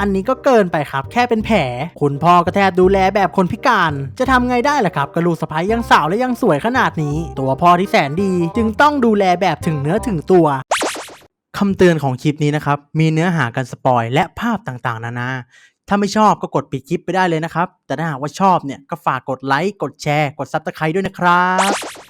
อันนี้ก็เกินไปครับ แค่เป็นแผล คุณพ่อก็แทบดูแลแบบคนพิการ จะทำไงได้ล่ะครับกระลูกสะพ้ายยังสาวและยังสวยขนาดนี้ ตัวพ่อที่แสนดี จึงต้องดูแลแบบถึงเนื้อถึงตัวคำเตือนของคลิปนี้นะครับ มีเนื้อหาการสปอยและภาพต่างๆ นานา ถ้าไม่ชอบก็กดปิดคลิปไปได้เลยนะครับ แต่ถ้าหากว่าชอบเนี่ยก็ฝากกดไลค์ กดแชร์ กดซับสไครต์ด้วยนะครับ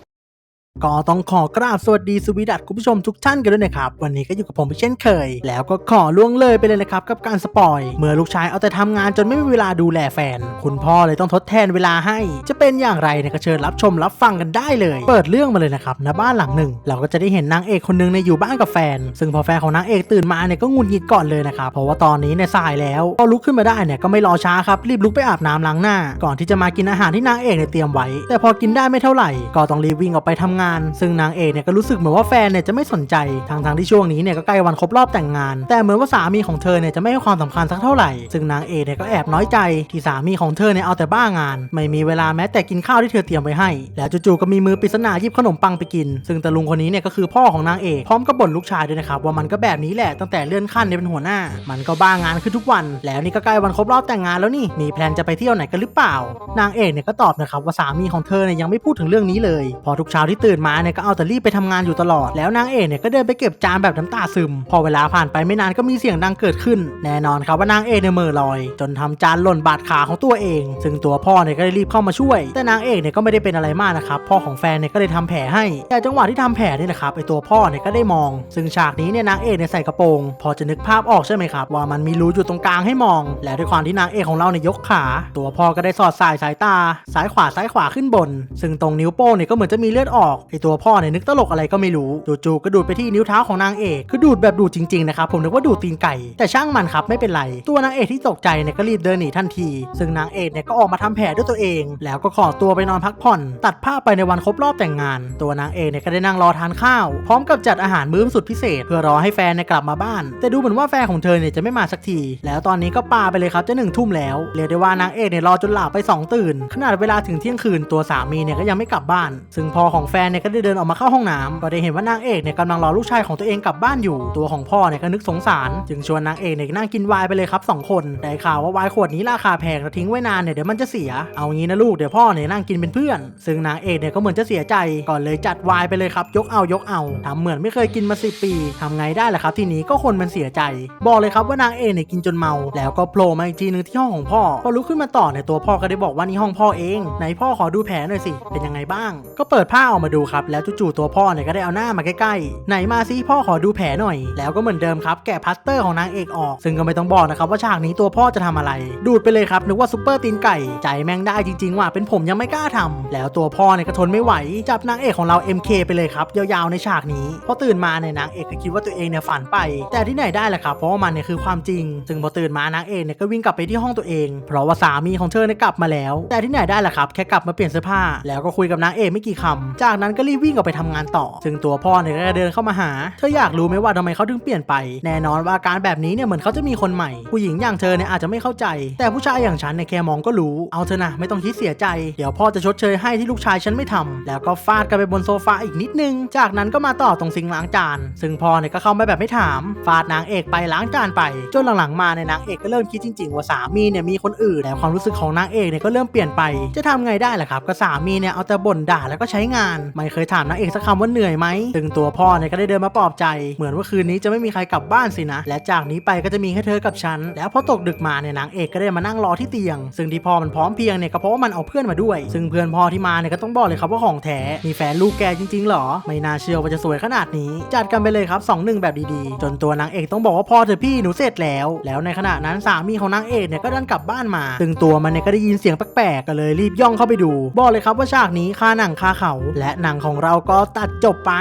ก็ต้องขอกราบสวัสดีสวีดัตคุณผู้ชมทุกท่านกันด้วยนะครับ วันนี้ก็อยู่กับผมเช่นเคย แล้วก็ขอล่วงเลยไปเลยนะครับ กับการสปอย เมื่อลูกชายเอาแต่ทำงานจนไม่มีเวลาดูแลแฟน คุณพ่อเลยต้องทดแทนเวลาให้ จะเป็นอย่างไรเนี่ยก็เชิญรับชมรับฟังกันได้เลย เปิดเรื่องมาเลยนะครับณบ้านหลังหนึ่ง เราก็จะได้เห็นนางเอกคนหนึงเนี่ยอยู่บ้านกับแฟน ซึ่งพอแฟนของนางเอกตื่นมาเนี่ยก็งุดหงิดก่อนเลยนะครับเพราะว่าตอนนี้เนี่ยสายแล้วพอลุกขึ้นมาได้เนี่ยก็ไม่รอช้าครับรีบลุกไปอาบน้ำล้างหน้า ก่อนที่จะมากินอาหารที่นางเอกเนี่ยเตรียมไว้ แต่พอกินได้ไม่เท่าไหร่ก็ต้องรีบวิ่งออกไปทำงาน ซึ่งนางเอกเนี่ยก็รู้สึกเหมือนว่าแฟนเนี่ยจะไม่สนใจทางทางที่ช่วงนี้เนี่ยก็ใกล้วันครบรอบแต่งงาน แต่เหมือนว่าสามีของเธอเนี่ยจะไม่ให้ความสำคัญสักเท่าไหร่ ซึ่งนางเอกเนี่ยก็แอบน้อยใจที่สามีของเธอเนี่ยเอาแต่บ้างาน ไม่มีเวลาแม้แต่กินข้าวที่เธอเตรียมไว้ให้ แล้วจู่ๆก็มีมือปริศนาหยิบขนมปังไปกิน ซึ่งตาลุงคนนี้เนี่ยก็คือพ่อของนางเอกพร้อมกับบ่นลูกชายด้วยนะครับว่ามันก็แบบนี้แหละตั้งแต่เลื่อนขั้นเนี่ยเป็นหัวหน้า มันก็บ้างานขึ้นทุกวัน แล้วนี่ก็ใกล้วันครบรอบแต่งงานแล้วนี่มีแพลนจะไปเที่ยวไหนกันหรือเปล่า นางเอกเนี่ยก็ตอบนะครับว่าสามีของเธอเนี่ยยังไม่พูดถึงเรื่องนี้เลย พอทุกเช้าที่ตื่นมาเนี่ยก็เอาแต่รีบไปทำงานอยู่ตลอด แล้วนางเอกเนี่ยก็เดินไปเก็บจานแบบน้ำตาซึม พอเวลาผ่านไปไม่นานก็มีเสียงดังเกิดขึ้น แน่นอนครับว่านางเอกเนี่ยเหม่อลอย จนทำจานหล่นบาดขาของตัวเอง ซึ่งตัวพ่อเนี่ยก็ได้รีบเข้ามาช่วย แต่นางเอกเนี่ยก็ไม่ได้เป็นอะไรมากนะครับ พ่อของแฟนเนี่ยก็เลยทำแผลให้ แต่จังหวะที่ทำแผลนี่นะครับไอตัวพ่อเนี่ยก็ได้มอง ซึ่งฉากนี้เนี่ยนางเอกเนี่ยใส่กระโปรง พอจะนึกภาพออกใช่ไหมครับว่ามันมีรูอยู่ตรงกลางให้มอง และด้วยความที่นางเอกของเราเนี่ยยกขา ตัวพ่อก็ได้สอดสายสายตา ซ้ายขวาซ้ายขวาขึ้นบน ซึ่งตรงนิ้วโป้งเนี่ยก็เหมือนจะมีเลือดออกไอตัวพ่อเนี่ยนึกตลกอะไรก็ไม่รู้จู่ๆก็ดูดไปที่นิ้วเท้าของนางเอกคือดูดแบบดูดจริงๆนะครับผมนึกว่าดูดตีนไก่ แต่ช่างมันครับไม่เป็นไร ตัวนางเอกที่ตกใจเนี่ยก็รีบเดินหนีทันที ซึ่งนางเอกเนี่ยก็ออกมาทำแผลด้วยตัวเอง แล้วก็ขอตัวไปนอนพักผ่อน ตัดภาพไปในวันครบรอบแต่งงาน ตัวนางเอกเนี่ยก็ได้นั่งรอทานข้าว พร้อมกับจัดอาหารมื้อสุดพิเศษ เพื่อรอให้แฟนเนี่ยกลับมาบ้าน แต่ดูเหมือนว่าแฟนของเธอเนี่ยจะไม่มาสักที แล้วตอนนี้ก็ปาไปเลยครับจะหนึ่งทุ่มแล้วเรียกได้ว่านางเอกเนี่ยรอจนหลับไปสองตื่นขนาดเวลาถึงเที่ยงคืนตัวสามีเนี่ยก็ยังไม่กลับบ้าน ซึ่งพอของแฟนเนี่ยก็ได้เดินออกมาเข้าห้องน้ำก็ได้เห็นว่านางเอกเนี่ยกำลังรอลูกชายของตัวเองกลับบ้านอยู่ ตัวของพ่อเนี่ยก็นึกสงสาร จึงชวนนางเอกเนี่ยนั่งกินวน์ไปเลยครับสองคนได้ข่าวว่าวน์ขวดนี้ราคาแพงแล้วทิ้งไว้นานเนี่ยเดี๋ยวมันจะเสีย เอางี้นะลูกเดี๋ยวพ่อเนี่ยนั่งกินเป็นเพื่อน ซึ่งนางเอกเนี่ยก็เหมือนจะเสียใจ ก่อนเลยจัดวน์ไปเลยครับ ยกเอายกเอาทำเหมือนไม่เคยกินมาสิปีทำไงได้ล่ะครับทีนี้ก็คนมันเสียใจ บอกเลยครับว่านางเอกเนี่ยกินจนเมา แล้วก็โผล่มาอีกทีนึงที่ห้องของพ่อ พอลุกขึ้นมาต่อเนี่ยตัวพ่อก็ได้บอกว่านี่ห้องพ่อเองไหนพ่อขอดูแผลหน่อยสิเป็นยังไงบ้าง ก็เปิดผ้าออกมาดูครับแล้วจู่ๆตัวพ่อเนี่ยก็ได้เอาหน้ามาใกล้ๆไหนมาซิพ่อขอดูแผลหน่อย แล้วก็เหมือนเดิมครับแกะพลาสเตอร์ของนางเอกออก ซึ่งก็ไม่ต้องบอกนะครับว่าฉากนี้ตัวพ่อจะทำอะไร ดูดไปเลยครับนึกว่าซุปเปอร์ตีนไก่ใจแม่งได้จริงๆว่ะเป็นผมยังไม่กล้าทำแล้วตัวพ่อเนี่ยก็ทนไม่ไหวจับนางเอกของเรา MK ไปเลยครับยาวๆในฉากนี้พอตื่นมาเนี่ยนางเอกก็คิดว่าตัวเองเนี่ยฝันไป แต่ที่ไหนได้ล่ะครับเพราะว่ามันเนี่ยคือความจริง ซึ่งพอตื่นมานางเอกเนี่ยก็วิ่งกลับไปที่ห้องตัวเอง เพราะว่าสามีของเธอเนี่ยกลับมาแล้ว แต่ที่ไหนได้ล่ะครับแค่กลับมาเปลี่ยนเสื้อผ้า แล้วก็คุยกับนางเอกไม่กี่คำจากนั้นก็รีบวิ่งออกไปทำงานต่อ ซึ่งตัวพ่อเนี่ยก็เดินเข้ามาหา เธออยากรู้ไหมว่าทำไมเขาถึงเปลี่ยนไป แน่นอนว่าอาการแบบนี้เนี่ยเหมือนเขาจะมีคนใหม่ ผู้หญิงอย่างเธอเนี่ยอาจจะไม่เข้าใจ แต่ผู้ชายอย่างฉันเนี่ยแค่มองก็รู้ เอาเธอนะไม่ต้องคิดเสียใจ เดี๋ยวพ่อจะชดเชยให้ที่ลูกชายฉันไม่ทำแล้วก็ฟาดกันไปบนโซฟาอีกนิดนึง จากนั้นก็มาต่อตรงซิงล้างจาน ซึ่งพ่อเนี่ยก็เข้ามาแบบไม่ถาม ฟาดนางเอกไปล้างจานไป จนหลังๆมาเนี่ยนางเอกก็เริ่มคิดจริง ๆ ว่าสามีเนี่ยมีคนอื่นแล้วความรู้สึกของนางเอกเนี่ยก็เริ่มเปลี่ยนไป จะทำไงได้ล่ะครับก็สามีเนี่ยเอาแต่บ่นด่าแล้วก็ใช้งานไม่เคยถามนางเอกสักคำว่าเหนื่อยไหมซึ่งตัวพ่อเนี่ยก็ได้เดินมาปลอบใจ เหมือนว่าคืนนี้จะไม่มีใครกลับบ้านสินะ และจากนี้ไปก็จะมีแค่เธอกับฉัน แล้วพอตกดึกมาเนี่ยนางเอกก็ได้มานั่งรอที่เตียง ซึ่งที่พ่อมันพร้อมเพียงเนี่ยก็เพราะว่ามันเอาเพื่อนมาด้วย ซึ่งเพื่อนพ่อที่มาเนี่ยก็ต้องบอกเลยครับว่าของแท้มีแฟนลูกแกจริงๆหรอ ไม่น่าเชื่อว่าจะสวยขนาดนี้ จัดกันไปเลยครับ2อหนึ่งแบบดีๆ จนตัวนางเอกต้องบอกว่าพ่อเธอพี่หนูเสร็จแล้ว แล้วในขณะนั้นสามีของนางเอกเนี่ยก็ดันกลับบ้านมาซึ่งตัวมันเนี่ยก็ได้ยินเสียงแปลกๆก็เลยรีบย่องเข้าไปดู บอกเลยครับว่าฉากนี้คาหนังคาเขาและหนังของเราก็ตัดจบไป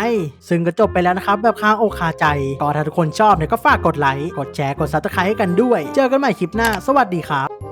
ซึ่งก็จบไปแล้วนะครับ แบบค้างอกคาใจ ก็ถ้าทุกคนชอบเนี่ยก็ฝากกดไลค์ กดแชร์ กดซับสไครต์ให้กันด้วย เจอกันใหม่คลิปหน้า สวัสดีครับ